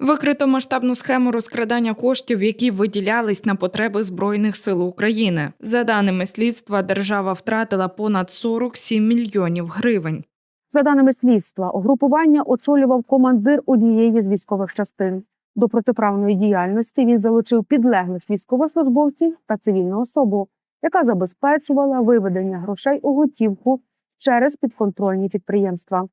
Викрито масштабну схему розкрадання коштів, які виділялись на потреби збройних сил України. За даними слідства, держава втратила понад 47 мільйонів гривень. За даними слідства, угрупування очолював командир однієї з військових частин. До протиправної діяльності він залучив підлеглих військовослужбовців та цивільну особу, яка забезпечувала виведення грошей у готівку через підконтрольні підприємства.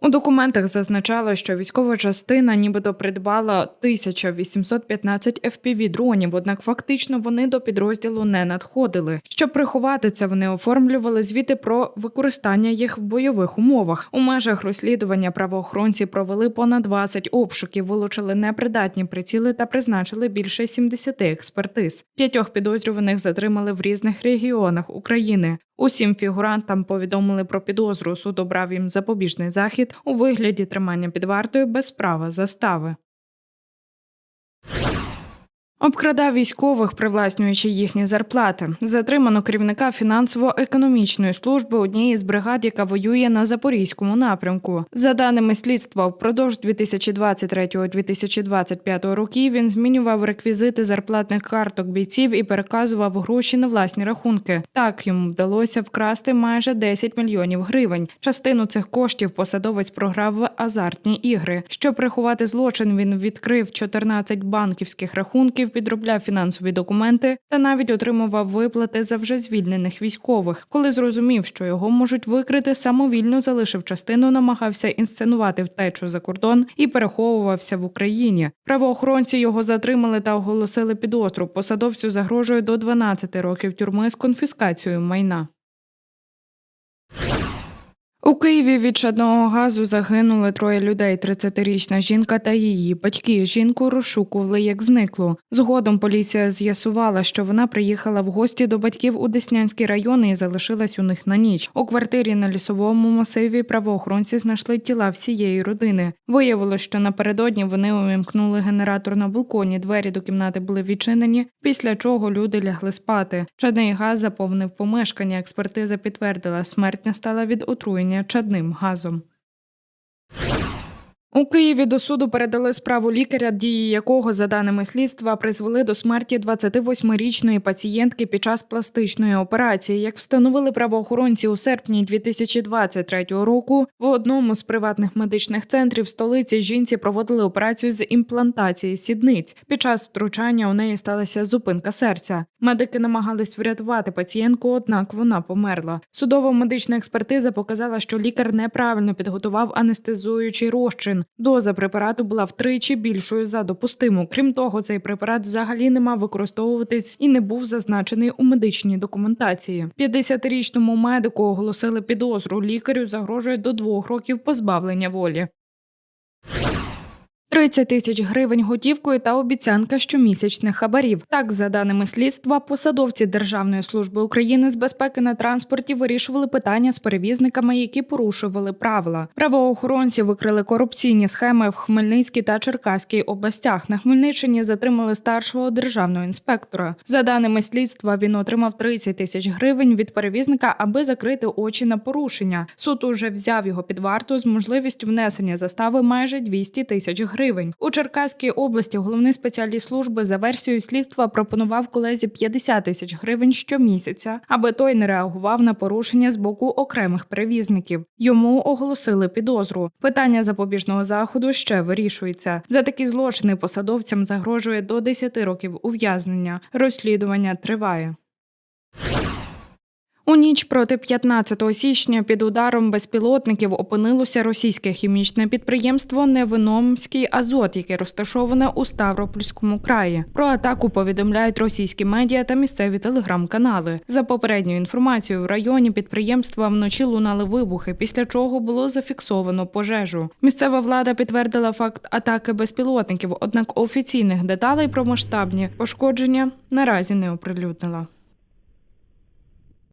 У документах зазначало, що військова частина нібито придбала 1815 fpv дронів, однак фактично вони до підрозділу не надходили. Щоб приховати це, вони оформлювали звіти про використання їх в бойових умовах. У межах розслідування правоохоронці провели понад 20 обшуків, вилучили непридатні приціли та призначили більше 70 експертиз. П'ятьох підозрюваних затримали в різних регіонах України. Усім фігурантам повідомили про підозру. Суд обрав їм запобіжний захід у вигляді тримання під вартою без права застави. Обкрадав військових, привласнюючи їхні зарплати. Затримано керівника фінансово-економічної служби однієї з бригад, яка воює на запорізькому напрямку. За даними слідства, впродовж 2023-2025 років він змінював реквізити зарплатних карток бійців і переказував гроші на власні рахунки. Так йому вдалося вкрасти майже 10 мільйонів гривень. Частину цих коштів посадовець програв в азартні ігри. Щоб приховати злочин, він відкрив 14 банківських рахунків, підробляв фінансові документи та навіть отримував виплати за вже звільнених військових. Коли зрозумів, що його можуть викрити, самовільно залишив частину, намагався інсценувати втечу за кордон і переховувався в Україні. Правоохоронці його затримали та оголосили підозру. Посадовцю загрожує до 12 років тюрми з конфіскацією майна. У Києві від чадного газу загинули троє людей: 30-річна жінка та її батьки. Жінку розшукували як зниклу. Згодом поліція з'ясувала, що вона приїхала в гості до батьків у Деснянський район і залишилась у них на ніч. У квартирі на лісовому масиві правоохоронці знайшли тіла всієї родини. Виявилось, що напередодні вони увімкнули генератор на балконі. Двері до кімнати були відчинені, після чого люди лягли спати. Чадний газ заповнив помешкання. Експертиза підтвердила, смерть настала від отруєння чадним газом. У Києві до суду передали справу лікаря, дії якого, за даними слідства, призвели до смерті 28-річної пацієнтки під час пластичної операції. Як встановили правоохоронці у серпні 2023 року, в одному з приватних медичних центрів столиці жінці проводили операцію з імплантації сідниць. Під час втручання у неї сталася зупинка серця. Медики намагались врятувати пацієнтку, однак вона померла. Судова медична експертиза показала, що лікар неправильно підготував анестезуючий розчин. Доза препарату була втричі більшою за допустиму. Крім того, цей препарат взагалі не мав використовуватись і не був зазначений у медичній документації. 50-річному медику оголосили підозру. Лікарю загрожує до двох років позбавлення волі. 30 тисяч гривень готівкою та обіцянка щомісячних хабарів. Так, за даними слідства, посадовці Державної служби України з безпеки на транспорті вирішували питання з перевізниками, які порушували правила. Правоохоронці викрили корупційні схеми в Хмельницькій та Черкаській областях. На Хмельниччині затримали старшого державного інспектора. За даними слідства, він отримав 30 тисяч гривень від перевізника, аби закрити очі на порушення. Суд уже взяв його під варту з можливістю внесення застави майже 200 тисяч гривень. У Черкаській області головний спеціаліст служби за версією слідства пропонував колезі 50 тисяч гривень щомісяця, аби той не реагував на порушення з боку окремих перевізників. Йому оголосили підозру. Питання запобіжного заходу ще вирішується. За такі злочини посадовцям загрожує до 10 років ув'язнення. Розслідування триває. У ніч проти 15 січня під ударом безпілотників опинилося російське хімічне підприємство Невиномський Азот, яке розташоване у Ставропольському краї. Про атаку повідомляють російські медіа та місцеві телеграм-канали. За попередньою інформацією, в районі підприємства вночі лунали вибухи, після чого було зафіксовано пожежу. Місцева влада підтвердила факт атаки безпілотників, однак офіційних деталей про масштабні пошкодження наразі не оприлюднила.